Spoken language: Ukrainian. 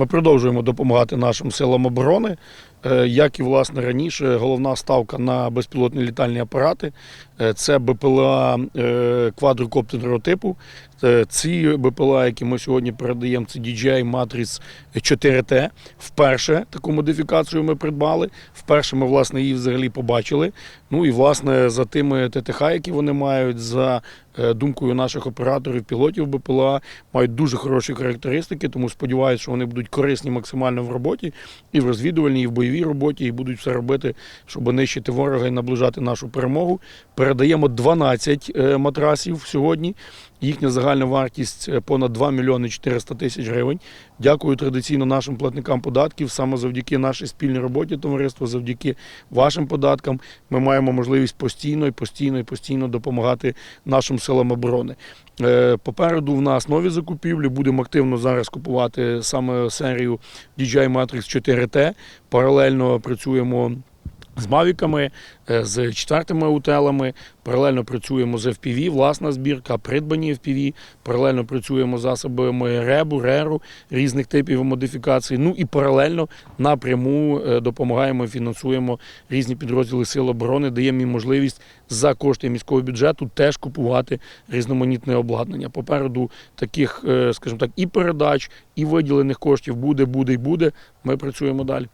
Ми продовжуємо допомагати нашим силам оборони. Е, Як і власне раніше, головна ставка на безпілотні літальні апарати Е, це БПЛА е, квадрокоптерного типу. Ці БПЛА, які ми сьогодні передаємо, це DJI Matrix 4T. Вперше таку модифікацію ми придбали. Вперше ми власне її взагалі побачили. Ну і власне за тими ТТХ, які вони мають, за думкою наших операторів, пілотів БПЛА, мають дуже хороші характеристики, тому сподіваюся, що вони будуть корисні максимально в роботі і в розвідувальній, і в бойовій роботі, і будуть все робити, щоб нищити ворога і наближати нашу перемогу. Передаємо 12 е, матрасів сьогодні. Їхня загальна вартість е, понад 2 мільйони 400 тисяч гривень. Дякую традиційно нашим платникам податків. Саме завдяки нашій спільній роботі товариства, завдяки вашим податкам, ми маємо можливість постійно і постійно і постійно допомагати нашим силам оборони. Е, Попереду в нас нові закупівлі. Будемо активно зараз купувати саме серію DJI Matrix 4T. Паралельно працюємо. З мавіками, е, з четвертими утелами, паралельно працюємо з FPV, власна збірка, придбані FPV, паралельно працюємо з засобами ребу, реру різних типів модифікацій. Ну і паралельно напряму е, допомагаємо фінансуємо різні підрозділи Сил оборони, даємо їм можливість за кошти міського бюджету теж купувати різноманітне обладнання. Попереду таких, е, скажімо так, і передач, і виділених коштів буде, буде і буде. Ми працюємо далі.